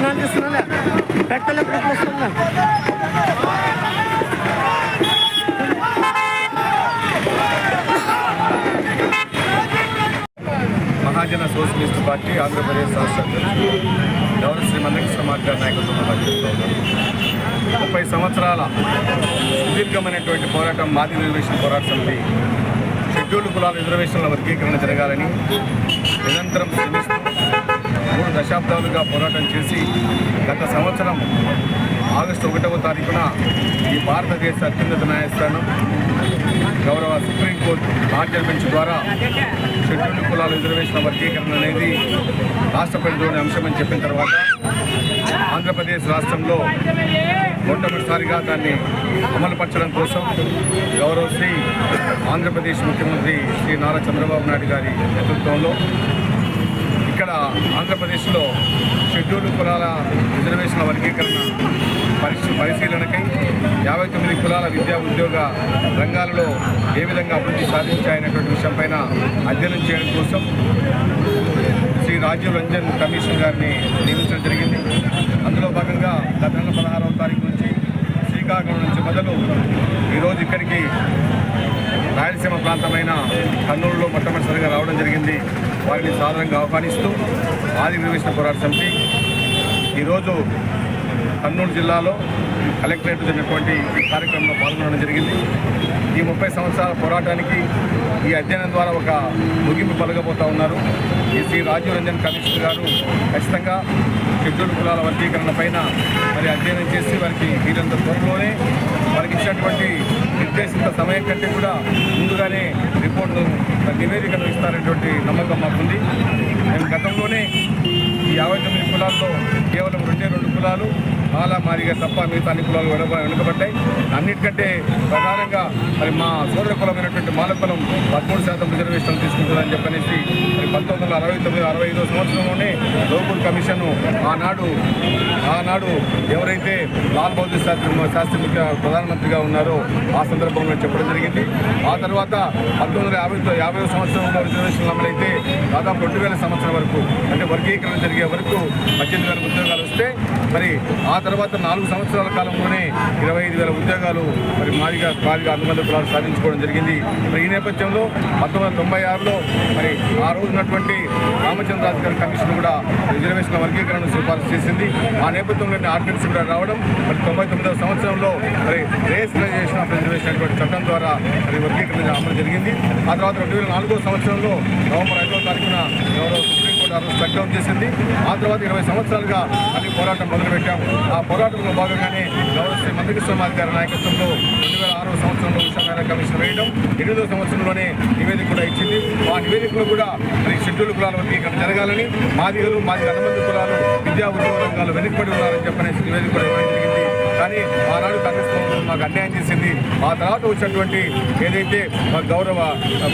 తీస్తున్నాను తీస్తున్నాను పెట్టలే పెట్టేస్తున్నాను మహాజన సోషలిస్ట్ పార్టీ ఆంధ్రప్రదేశ్ రాష్ట్ర అధ్యక్షుడు గౌరవ శ్రీ మందకృష్ణ మాట్లాడి నాయకత్వంలో పనిచేస్తూ ఉన్నారు. ముప్పై సంవత్సరాల సుదీర్ఘమైనటువంటి పోరాటం మాది రిజర్వేషన్ పోరాట సమితి షెడ్యూల్డ్ కులాల రిజర్వేషన్ల వర్గీకరణ జరగాలని నిరంతరం శ్రమిస్తూ మూడు దశాబ్దాలుగా పోరాటం చేసి గత సంవత్సరం ఆగస్టు ఒకటవ తారీఖున ఈ భారతదేశ అత్యున్నత న్యాయస్థానం గౌరవ సుప్రీంకోర్టు ఆర్డర్ బెంచ్ ద్వారా షెడ్యూల్డ్ కులాల రిజర్వేషన్ వర్గీకరణ అనేది రాష్ట్ర పరిధిలోని అంశమని చెప్పిన తర్వాత ఆంధ్రప్రదేశ్ రాష్ట్రంలో మొట్టమొదటిసారిగా దాన్ని అమలుపరచడం కోసం గౌరవ శ్రీ ఆంధ్రప్రదేశ్ ముఖ్యమంత్రి శ్రీ నారా చంద్రబాబు నాయుడు గారి నేతృత్వంలో ఆంధ్రప్రదేశ్లో షెడ్యూల్డ్ కులాల రిజర్వేషన్ల వర్గీకరణ పరిశీ పరిశీలనకై యాభై తొమ్మిది కులాల విద్యా ఉద్యోగ రంగాలలో ఏ విధంగా అభివృద్ధి సాధించాయనేటువంటి విషయంపైన అధ్యయనం చేయడం కోసం శ్రీ రాజీవ్ రంజన్ కమిషన్ గారిని నియమించడం జరిగింది. అందులో భాగంగా గత నెల పదహారవ తారీఖు నుంచి శ్రీకాకుళం నుంచి మొదలు ఈరోజు ఇక్కడికి రాయలసీమ ప్రాంతమైన కర్నూలులో మొట్టమొదటిసారిగా రావడం జరిగింది. వారిని సాధారణంగా ఆహ్వానిస్తూ ఆది వివేచన పోరాట సమితి ఈరోజు కర్నూలు జిల్లాలో కలెక్టరేట్ జరిగినటువంటి కార్యక్రమంలో పాల్గొనడం జరిగింది. ఈ ముప్పై సంవత్సరాల పోరాటానికి ఈ అధ్యయనం ద్వారా ఒక ముగింపు పలకబోతా ఉన్నారు. ఈ శ్రీ రాజీవ్ రంజన్ కమిషనర్ గారు ఖచ్చితంగా షెడ్యూల్ కులాల వర్గీకరణ పైన మరి అధ్యయనం చేసి వారికి వీరంత త్వరలోనే వారికి ఇచ్చినటువంటి సమయం కంటే కూడా ముందుగానే రిపోర్ట్ను నివేదికను ఇస్తారనేటువంటి నమ్మకం మాకుంది. మేము గతంలోనే ఈ యాభై తొమ్మిది కులాల్లో కేవలం రెండే రెండు కులాలు మాలా మారిగా తప్ప మిగతా అన్ని కులాలు వెనక వెనుకబడ్డాయి. అన్నిటికంటే ప్రధానంగా మరి మా సోదర కులమైనటువంటి మాల కులం పదమూడు శాతం రిజర్వేషన్లు తీసుకుంటుందని చెప్పనేసి మరి పంతొమ్మిది వందల అరవై తొమ్మిది అరవై ఐదో సంవత్సరంలోనే కమిషన్ ఆనాడు ఆనాడు ఎవరైతే లాల్ బహదూర్ శాస్త్రి శాస్త్రి ప్రధానమంత్రిగా ఉన్నారో ఆ సందర్భంలో చెప్పడం జరిగింది. ఆ తర్వాత పంతొమ్మిది వందల యాభై యాభై సంవత్సరంలో రిజర్వేషన్లు అమలైతే దాదాపు రెండు వేల సంవత్సరం వరకు అంటే వర్గీకరణ జరిగే వరకు పద్దెనిమిది వేల ఉద్యోగాలు వస్తే మరి ఆ తర్వాత నాలుగు సంవత్సరాల కాలంలోనే ఇరవై ఐదు వేల ఉద్యోగాలు మరి మాదిగా మాదిగా అనుబంధ కులాలు సాధించుకోవడం జరిగింది. మరి ఈ నేపథ్యంలో పంతొమ్మిది వందల తొంభై ఆరులో మరి ఆ రోజు ఉన్నటువంటి రామచంద్రాజు గారి కమిషన్ కూడా రిజర్వేషన్ల వర్గీకరణను సిఫార్సు చేసింది. ఆ నేపథ్యంలోని ఆర్డినెన్స్ కూడా రావడం మరి తొంభై తొమ్మిదవ సంవత్సరంలో మరి రేషనలైజేషన్ ఆఫ్ రిజర్వేషన్ అనేటువంటి చట్టం ద్వారా మరి వర్గీకరణ అమలు జరిగింది. ఆ తర్వాత రెండు వేల నాలుగో సంవత్సరంలో నవంబర్ ఐదవ తారీఖున గౌరవ సుప్రీంకోర్టు ఆ రోజు చేసింది. ఆ తర్వాత ఇరవై సంవత్సరాలుగా మళ్ళీ పోరాటం మొదలుపెట్టాం. ఆ పోరాటంలో భాగంగానే గౌరవ శ్రీ మందకృష్ణ నాయకత్వంలో వేల ఆరో సంవత్సరంలో ఉషాకార కమిషన్ వేయడం ఎనిమిదో సంవత్సరంలోనే నివేదిక కూడా ఇచ్చింది. ఆ నివేదికలో కూడా మరి షెడ్యూల్ కులాల వర్గీకరణ జరగాలని మాదిగలు మాది అనుబంధ కులాలు విద్యా ఉద్యోగ రంగాలు వెనుకబడి ఉన్నారని చెప్పనేసి నివేదిక కూడా కానీ ఆనాడు కాంగ్రెస్ ప్రభుత్వం మాకు అన్యాయం చేసింది. ఆ తర్వాత వచ్చినటువంటి ఏదైతే మా గౌరవ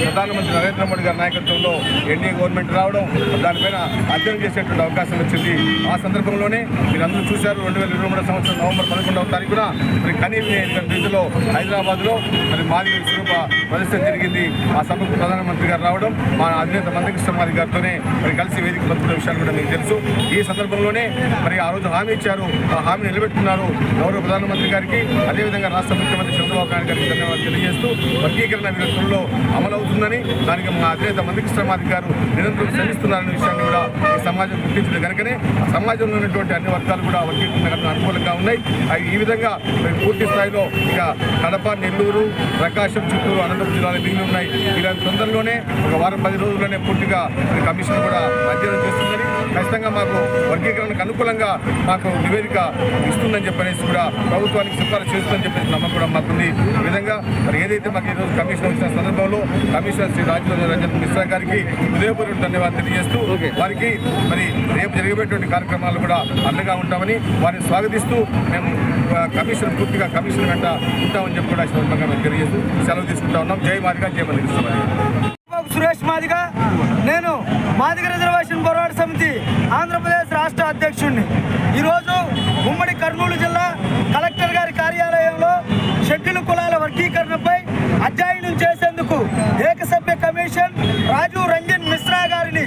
ప్రధానమంత్రి నరేంద్ర మోడీ గారి నాయకత్వంలో ఎన్డీఏ గవర్నమెంట్ రావడం దానిపైన అధ్యయనం చేసేటువంటి అవకాశం వచ్చింది. ఆ సందర్భంలోనే మీరందరూ చూశారు రెండు వేల ఇరవై మూడో సంవత్సరం నవంబర్ పదకొండవ తారీఖున మరి కనీవి రీతిలో హైదరాబాద్లో మరి మాదిరి స్వరూప ప్రదర్శన జరిగింది. ఆ సభకు ప్రధానమంత్రి గారు రావడం మా అధినేత మందకృష్ణ మాది గారితోనే మరి కలిసి వేదిక పంచుకున్న విషయాలు కూడా మీకు తెలుసు. ఈ సందర్భంలోనే మరి ఆ రోజు హామీ ఇచ్చారు ఆ హామీ నిలబెట్టుకున్నారు గౌరవ ప్రధానమంత్రి గారికి అదేవిధంగా రాష్ట్ర ముఖ్యమంత్రి చంద్రబాబు నాయుడు గారికి ధన్యవాదాలు తెలియజేస్తూ వర్గీకరణ విధుల్లో అమలవుతుందని దానికి మా అధినేత మంత్రి మాది గారు నిరంతరం శ్రమిస్తున్నారనే విషయాన్ని కూడా ఈ సమాజం గుర్తించడం కనుకనే సమాజంలో ఉన్నటువంటి అన్ని వర్గాలు కూడా వర్గీకరణ అనుకూలంగా ఉన్నాయి. అవి ఈ విధంగా మరి పూర్తి స్థాయిలో ఇక కడప నెల్లూరు ప్రకాశం చిత్తూరు అనంతపురం జిల్లాలో మిగిలి ఉన్నాయి. ఇలాంటి తొందరలోనే ఒక వారం పది రోజుల్లోనే పూర్తిగా కమిషన్ కూడా అధ్యయనం చేస్తుందని ఖచ్చితంగా మాకు వర్గీకరణకు అనుకూలంగా మాకు నివేదిక ఇస్తుందని చెప్పనేసి కూడా ప్రభుత్వానికి సిఫారసు చేస్తుందని చెప్పేసి నమ్మకం కూడా మాకుంది. ఈ విధంగా మరి ఏదైతే మాకు ఈరోజు కమిషన్ వచ్చిన సందర్భంలో కమిషనర్ శ్రీ రాజేంద్ర రంజన్ మిశ్రా గారికి హృదయపూర్వక ధన్యవాదాలు తెలియజేస్తూ వారికి మరి రేపు జరిగేటువంటి కార్యక్రమాలు కూడా అండగా ఉంటామని వారిని స్వాగతిస్తూ మేము కమిషన్ పూర్తిగా కమిషన్ వెంట ఉంటామని చెప్పి కూడా ఈ సందర్భంగా మేము తెలియజేస్తూ సెలవు తీసుకుంటా ఉన్నాం. జై మాదిగా జై మంది బాబు సురేష్ మాదిగ. నేను మాదిగ రిజర్వేషన్ పోరాట సమితి ఆంధ్రప్రదేశ్ రాష్ట్ర అధ్యక్షుడిని ఈరోజు ఉమ్మడి కర్నూలు జిల్లా కలెక్టర్ గారి కార్యాలయంలో షెడ్యూల్ కులాల వర్గీకరణపై అధ్యయనం చేసేందుకు ఏకసభ్య కమిషన్ రాజీవ్ రంజన్ మిశ్రా గారిని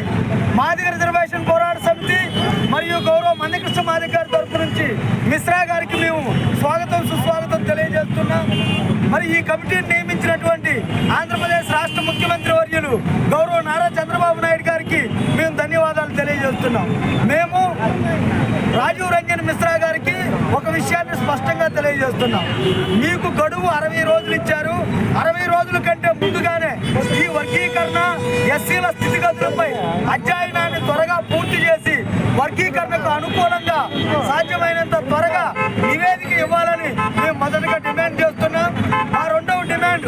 మాదిగ రిజర్వేషన్ పోరాట సమితి మరియు గౌరవ మందకృష్ణ మరి ఈ కమిటీని నియమించినటువంటి ఆంధ్రప్రదేశ్ రాష్ట్ర ముఖ్యమంత్రి వర్యులు గౌరవ నారా చంద్రబాబు నాయుడు గారికి మేము ధన్యవాదాలు తెలియజేస్తున్నాం. మేము రాజీవ్ రంజన్ మిశ్రా గారికి ఒక విషయాన్ని స్పష్టంగా తెలియజేస్తున్నాం. మీకు గడువు అరవై రోజులు ఇచ్చారు. అరవై రోజుల కంటే ముందుగానే ఈ వర్గీకరణ ఎస్సీల స్థితిగతులపై అధ్యయనాన్ని త్వరగా పూర్తి చేసి వర్గీకరణకు అనుకూలంగా సాధ్యమైనంత త్వరగా నివేదిక ఇవ్వాలని మేము మొదటగా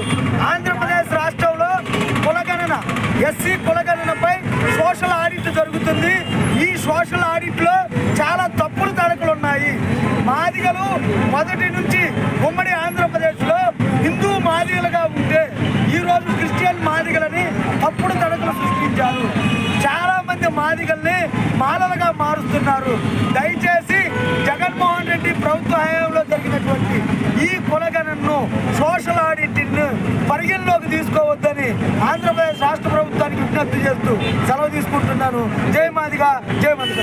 చేశాడు ఆంధ్రప్రదేశ్ రాష్ట్రంలో కులగణన ఎస్సీ కులగణనపై సోషల్ ఆడిట్ జరుగుతుంది. ఈ సోషల్ ఆడిట్లో చాలా తప్పులు తడకలు ఉన్నాయి. మాదిగలు మొదటి నుంచి ఉమ్మడి ఆంధ్రప్రదేశ్లో హిందూ మాదిగలుగా ఉంటే ఈ రోజు క్రిస్టియన్ మాదిగలని తప్పుడు తడకలు సృష్టించారు. చాలామంది మాదిగల్ని మాలలుగా మారుస్తున్నారు. దయచేసి జగన్మోహన్ రెడ్డి ప్రభుత్వ హయాంలో జరిగినటువంటి ఈ కుల సోషల్ ఆడిట్ పరిగణలోకి తీసుకోవద్దని ఆంధ్రప్రదేశ్ రాష్ట్ర ప్రభుత్వానికి విజ్ఞప్తి చేస్తూ సెలవు తీసుకుంటున్నాను. జై మాదిగా జై మాదిగ